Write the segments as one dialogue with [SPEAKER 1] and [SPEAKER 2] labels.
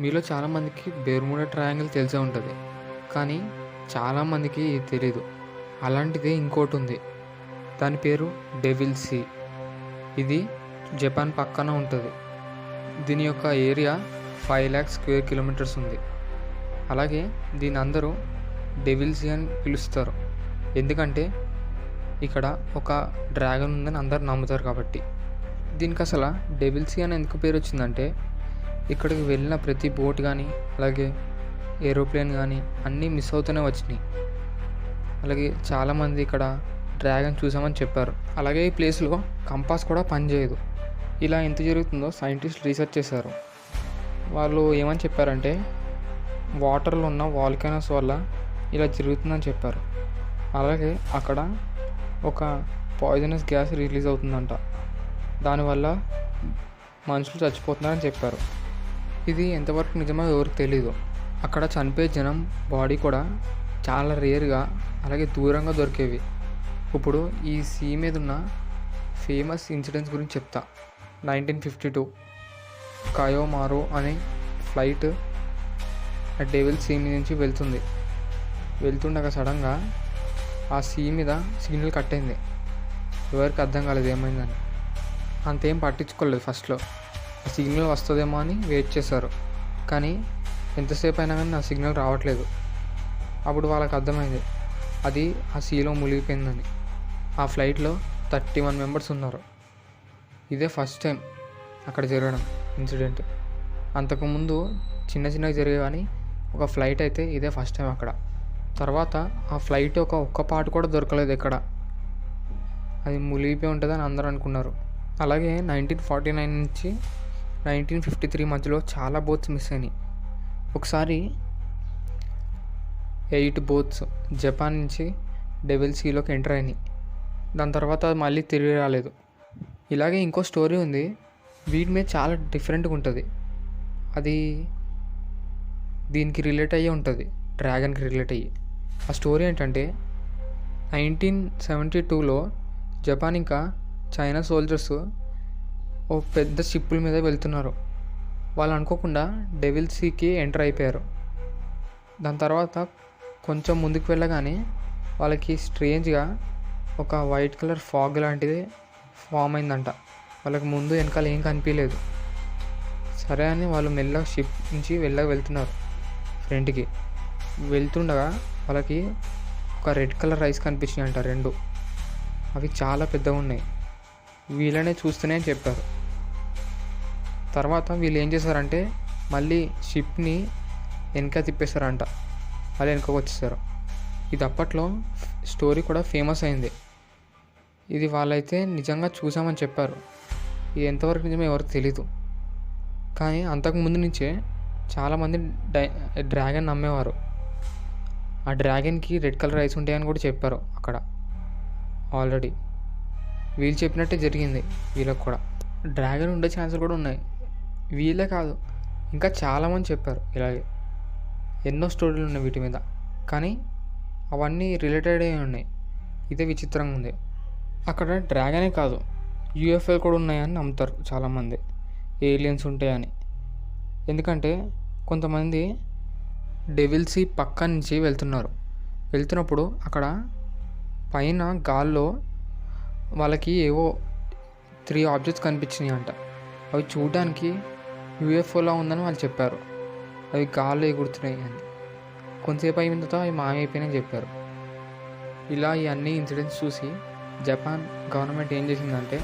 [SPEAKER 1] మీలో చాలామందికి Bermuda triangle తెలిసే ఉంటుంది. కానీ చాలామందికి తెలీదు. అలాంటిదే ఇంకోటి ఉంది దాని పేరు డెవిల్ సీ. ఇది జపాన్ పక్కన ఉంటుంది. దీని యొక్క area five lakhs square kilometres ఉంది. అలాగే దీని అందరూ డెవిల్ సీ అని పిలుస్తారు. ఎందుకంటే ఇక్కడ ఒక డ్రాగన్ ఉందని అందరు నమ్ముతారు కాబట్టి. దీనికి అసలు డెవిల్ సీ అని ఎందుకు పేరు వచ్చిందంటే ఇక్కడికి వెళ్ళిన ప్రతి బోట్ కానీ అలాగే ఏరోప్లేన్ కానీ అన్నీ మిస్ అవుతూనే వచ్చినాయి. అలాగే చాలామంది ఇక్కడ డ్రాగన్ చూసామని చెప్పారు. అలాగే ఈ ప్లేస్లో కంపాస్ కూడా పనిచేయదు ఇలా ఎంత జరుగుతుందో సైంటిస్ట్ రీసెర్చ్ చేశారు. వాళ్ళు ఏమని చెప్పారంటే వాటర్లో ఉన్న వాల్కనోస్ వల్ల ఇలా జరుగుతుందని చెప్పారు. అలాగే అక్కడ ఒక పాయిజనస్ గ్యాస్ రిలీజ్ అవుతుందంట. దానివల్ల మనుషులు చచ్చిపోతున్నారని చెప్పారు. ఇది ఎంతవరకు నిజమో ఎవరికి తెలీదు. అక్కడ చనిపోయే జనం బాడీ కూడా చాలా రేర్గా అలాగే దూరంగా దొరికేవి. ఇప్పుడు ఈ సీ మీద ఉన్న ఫేమస్ ఇన్సిడెంట్స్ గురించి చెప్తా. నైన్టీన్ ఫిఫ్టీ టూ కయోమారో అనే ఫ్లైట్ డెవిల్ సీ మీద నుంచి వెళ్తుంది. వెళ్తుండగా సడన్గా ఆ సీ మీద సిగ్నల్ కట్టయింది ఎవరికి అర్థం కాలేదు ఏమైందని. అంతేం పట్టించుకోలేదు ఫస్ట్లో సిగ్నల్ వస్తుందేమో అని వెయిట్ చేశారు. కానీ ఎంతసేపు అయినా కానీ ఆ సిగ్నల్ రావట్లేదు. అప్పుడు వాళ్ళకి అర్థమైంది. అది ఆ సీలో మునిగిపోయిందని. ఆ ఫ్లైట్లో థర్టీ వన్ మెంబర్స్ ఉన్నారు. ఇదే ఫస్ట్ టైం అక్కడ జరగడం ఇన్సిడెంట్. అంతకుముందు చిన్న చిన్నగా జరిగే కానీ ఒక ఫ్లైట్ అయితే ఇదే ఫస్ట్ టైం అక్కడ. తర్వాత ఆ ఫ్లైట్ ఒక ఒక్క పార్ట్ కూడా దొరకలేదు ఇక్కడ అది మునిగిపోయి ఉంటుందని అందరూ అనుకున్నారు. అలాగే నైన్టీన్ ఫార్టీ నైన్ నుంచి నైన్టీన్ ఫిఫ్టీ త్రీ మధ్యలో చాలా బోట్స్ మిస్ అయినాయి. ఒకసారి ఎయిట్ బోట్స్ జపాన్ నుంచి డెవిల్ సీలోకి ఎంటర్ అయినాయి. దాని తర్వాత అది మళ్ళీ తిరిగి రాలేదు. ఇలాగే ఇంకో స్టోరీ ఉంది. వీటి మీద చాలా డిఫరెంట్గా ఉంటుంది. అది దీనికి రిలేట్ అయ్యి ఉంటుంది. డ్రాగన్కి రిలేట్ అయ్యి. ఆ స్టోరీ ఏంటంటే నైన్టీన్ సెవెంటీ టూలో జపాన్ ఇంకా చైనా సోల్జర్స్ ఓ పెద్ద షిప్పుల మీద వెళ్తున్నారు. వాళ్ళు అనుకోకుండా డెవిల్ సీకి ఎంటర్ అయిపోయారు. దాని తర్వాత కొంచెం ముందుకు వెళ్ళగానే వాళ్ళకి స్ట్రేంజ్గా ఒక వైట్ కలర్ ఫాగ్ లాంటిది ఫామ్ అయిందంట. వాళ్ళకి ముందు వెనకాల ఏం కనిపించలేదు. సరే అని వాళ్ళు మెల్లగా షిప్ నుంచి వెళ్ళగా వెళ్తున్నారు ఫ్రంట్కి. వెళ్తుండగా వాళ్ళకి ఒక రెడ్ కలర్ రైస్ కనిపించినాయి అంట రెండు. అవి చాలా పెద్దగా ఉన్నాయి. వీళ్ళనే చూస్తూనే అని చెప్పారు. తర్వాత వీళ్ళు ఏం చేశారంటే మళ్ళీ షిప్ని వెనక తిప్పేశారంట. మళ్ళీ వెనకకు వచ్చేసారు ఇది అప్పట్లో స్టోరీ కూడా ఫేమస్ అయింది. ఇది వాళ్ళైతే నిజంగా చూసామని చెప్పారు. ఇది ఎంతవరకు నిజమో ఎవరికి తెలీదు. కానీ అంతకు ముందు నుంచే చాలామంది డై డ్రాగన్ నమ్మేవారు. ఆ డ్రాగన్కి రెడ్ కలర్ ఐస్ ఉంటాయని కూడా చెప్పారు అక్కడ. ఆల్రెడీ. వీళ్ళు చెప్పినట్టే జరిగింది వీళ్ళకి కూడా. డ్రాగన్ ఉండే ఛాన్సులు కూడా ఉన్నాయి. వీళ్ళే కాదు ఇంకా చాలామంది చెప్పారు ఇలాగే. ఎన్నో స్టోరీలు ఉన్నాయి వీటి మీద. కానీ అవన్నీ రిలేటెడ్ అయి ఉన్నాయి. ఇదే విచిత్రంగా ఉంది. అక్కడ డ్రాగనే కాదు యూఎఫ్ఎల్ కూడా ఉన్నాయని నమ్ముతారు చాలామంది. ఏలియన్స్ ఉంటాయని. ఎందుకంటే కొంతమంది డెవిల్సీ పక్క నుంచి వెళ్తున్నారు. వెళ్తున్నప్పుడు అక్కడ పైన గాల్లో వాళ్ళకి ఏవో త్రీ ఆబ్జెక్ట్స్ కనిపించినాయి అంట అవి చూడడానికి యూఎఫ్ఓలా ఉందని వాళ్ళు చెప్పారు. అవి గాల్లో ఎగురుతున్నాయి అని. కొంతసేపు అయిన తర్వాత అవి మాయమైపోయినాయని చెప్పారు. ఇలా ఈ అన్ని ఇన్సిడెంట్స్ చూసి జపాన్ గవర్నమెంట్ ఏం చేసిందంటే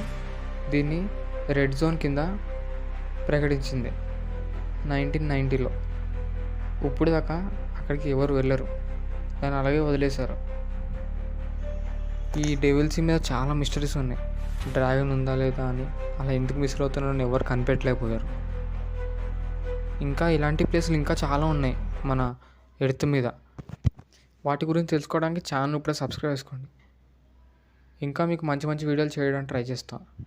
[SPEAKER 1] దీన్ని రెడ్ జోన్ కింద ప్రకటించింది. నైన్టీన్ నైంటీలో ఇప్పుడు దాకా అక్కడికి ఎవరు వెళ్ళరు. దాన్ని అలాగే వదిలేశారు. ఈ డెవిల్సీ మీద చాలా మిస్టరీస్ ఉన్నాయి. డ్రాగన్ ఉందా లేదా అని. అలా ఎందుకు మిస్ అవుతున్నారని ఎవరు కనిపెట్టలేకపోయారు. ఇంకా ఇలాంటి ప్లేసులు ఇంకా చాలా ఉన్నాయి మన ఎర్త్ మీద. వాటి గురించి తెలుసుకోవడానికి ఛానల్ ఇప్పుడే సబ్స్క్రైబ్ చేసుకోండి. ఇంకా మీకు మంచి మంచి వీడియోలు చేయడానికి ట్రై చేస్తాను